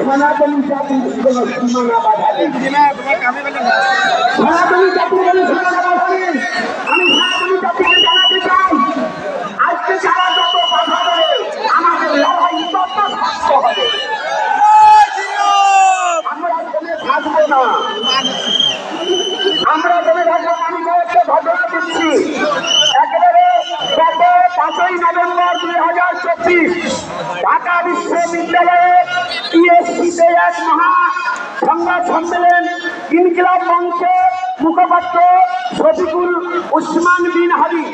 সনাতনী জাতির কোন সীমানা বাধা আমি সনাতনী জাতিকে জানাতে চাই আজকে যারা যত কথা বলে আমাদের লড়াই তত শক্ত হবে আমরা জমে থাকব না আমরা জমে থাকব না। আমি কয়েকটা ঘটনা দিচ্ছি একেবারে গত পাঁচই নভেম্বর দুই হাজার চব্বিশ ঢাকা বিশ্ববিদ্যালয়ে টিএসসিতে এক মহা সংবাদ সম্মেলন ইনকিলাব মঞ্চে মুখপাত্র শফিকুল উসমান বিন হাবি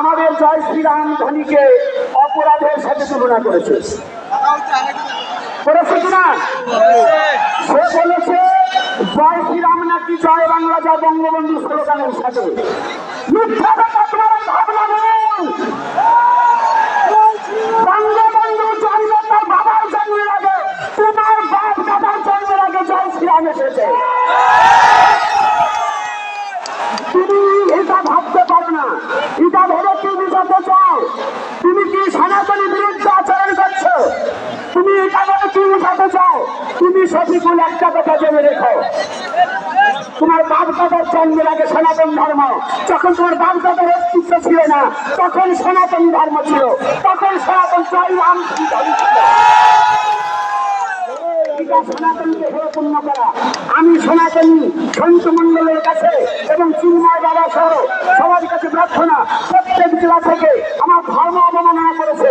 আমাদের জয় শ্রীরাম ধনীকে অপরাধের সাথে তুলনা করেছে। সে বলেছে, জয় শ্রীরাম নাকি জয় বাংলা যা বঙ্গবন্ধু স্লোগানের সাথে। মিথ্যা তার বাবার জন্মের আগে, তোমার বাপ জন্মের আগে জয় শ্রীরাম এসেছে তুমি এটা ভাবতে পারো না এটা ভেবে কি বুঝাতে চাও তুমি কি সনাতনী বিরুদ্ধে আচরণ করছ? তুমি ভেবে কি বুঝাতে চাও? তুমি সঠিকুল একটা কথা জেনে রেখো। তোমার বাপ দাদার জন্মের আগে সনাতন ধর্ম। যখন তোমার বাপ দাদার অস্তিত্ব ছিল না, তখন সনাতন ধর্ম ছিল। তখন সনাতন জয় রাম আমি সনাতনী সন্ত মন্ডলের কাছে এবং চিন্ময় বাবা সহ সবার কাছে প্রার্থনা প্রত্যেক জেলা থেকে আমার ধর্ম অবমাননা করেছে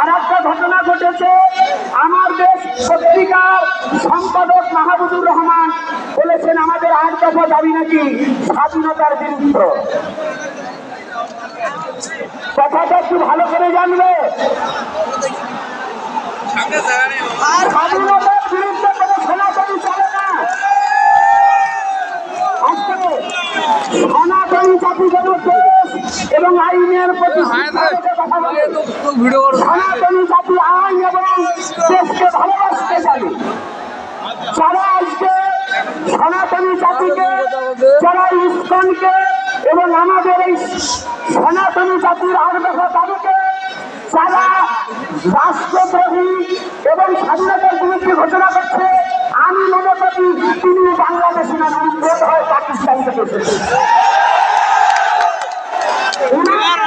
আর একটা ঘটনা ঘটেছে। আমার দেশ রহমান আমাদের স্বাধীনতার বিরুদ্ধ? কথাটা একটু ভালো করে জানবে। স্বাধীনতার বিরুদ্ধে কোনো সনাতনী চলে না আজকে সনাতনী জাতি যেন দেশ এবং আইনের প্রতি শিক্ষাগত কথা বলে সনাতনী জাতি আইন এবং দেশকে ভালোবাসতে জানে যারা আজকে সনাতনী জাতিকে যারা ইস্কনকে এবং আমাদের এই সনাতনী জাতির আগ্রহ দাবিকে যারা রাষ্ট্রদ্রোহী এবং স্বাধীনতার বিরুদ্ধে ঘোষণা করছে আমি মনে করি তিনি বাংলাদেশি না বোধ হয় পাকিস্তান থেকে এসেছে উনার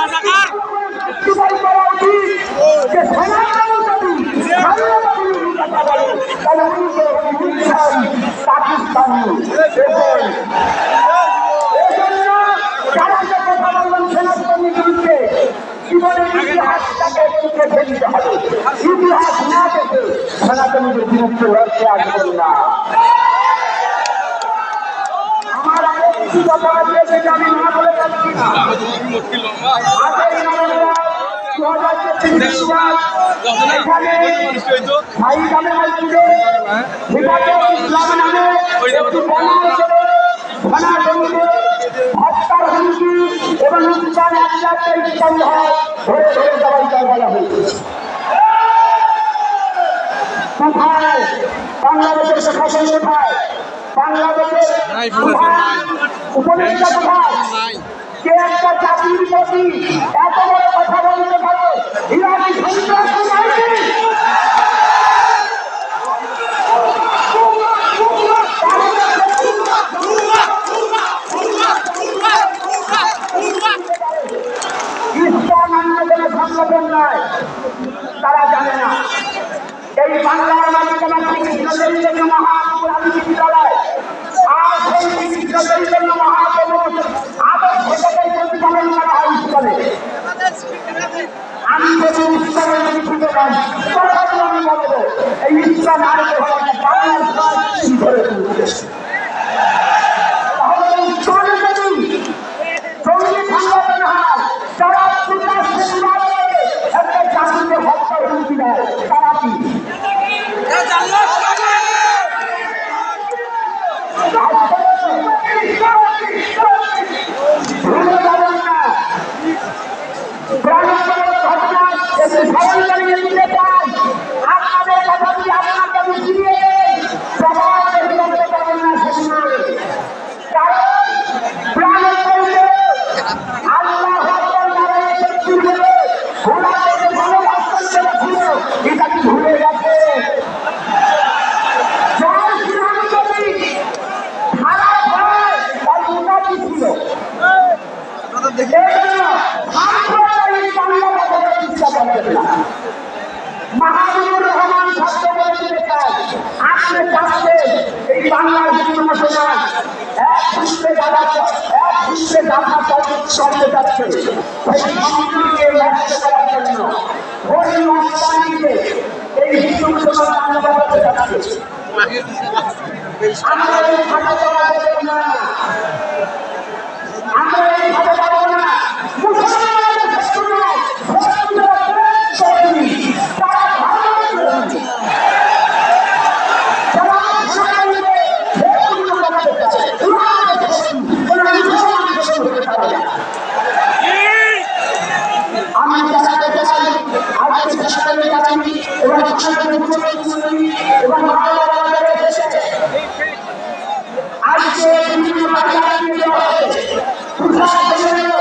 যুক্তিবাই করা উচিত যে সনাতন জাতি স্বাধীনতা বিরোধী কথা বলে তাহলে উনি তো হিংসাই পাকিস্তানি দেখুন এজন্য যারা যে কথা বলবেন সেনাবাহিনীর বিরুদ্ধে জীবনের ইতিহাসটাকে দেখে নিতে হবে ইতিহাস না দেখে সনাতনীদের বিরুদ্ধে লড়তে আসবেন না আমার আগে কিছু কথা আছে যেটা আমি না বলে যাচ্ছি না আজই নভেম্বর দু হাজার চব্বিশ এখানে ভাই নামে মসজিদে হিফাজত ইসলাম নামে হত্যার হুমকি এবং ইসলাম ইসলাম হয় ধরে ধরে জবাই করে বলা হয়েছে কোথায়? বাংলাদেশের প্রশাসন কোথায় বাংলাদেশের উপদেষ্টা কোথায় কে একটা জাতির প্রতি এত বড় নয় তারা জানে না। এই বাংলার চিকিৎসাদের জন্য মহাপুরাণ বিদ্যালয়? আর সেই চিকিৎসাদের জন্য মহাপ্রভু আদর্শ থেকে পরিচালন করা হয় স্কুলে আমি যদি ইসলামের লিখিত এই করে কাঁদছে এই বাংলার হিন্দু মুসলমান এক বিশ্বে দাদা এক বিশ্বে দাদা সঙ্গে যাচ্ছে। সেই হিন্দুকে নষ্ট করার জন্য ওই এই হিন্দু মুসলমান আন্দোলন করতে যাচ্ছে। আমরা এই ঘটনা জানি এবং সকালে মুসলমান এবং ভারতের দেশে আজকে বিভিন্ন বাজার দেওয়া হয়েছে প্রশাসনের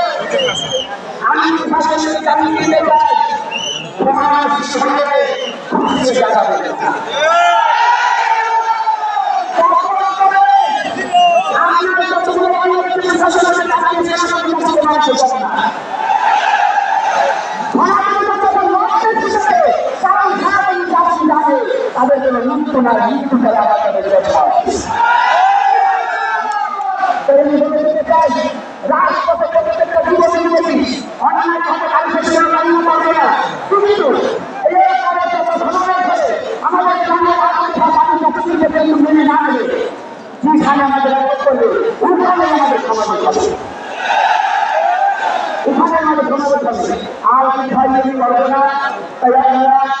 আমি প্রশাসনের জানিয়ে দিতে চাই সমাজ সঙ্গে খুঁজে যাবে আপনার যতগুলো মানুষ প্রশাসনের জানিয়ে সেনাপতি মুসলমান না তাদের জন্য মৃত্যু না মৃত্যু ফেলা তাদের জন্য রাজপথে প্রত্যেকটা যুবক যুবতী অন্যায় পথে কালকে সেনা মান্য করবে না কিন্তু এই কারণে যত সময় ধরে আমাদের গ্রামের আকাঙ্ক্ষা পানি শক্তিকে কেউ মেনে না নেবে যেখানে আমাদের অপর করবে ওখানে আমাদের সমাবেশ হবে এখানে আমাদের সমাবেশ হবে আর কি ভাই আমি করব না তাই আপনারা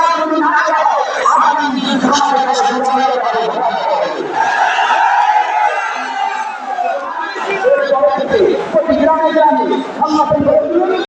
Vamos aprender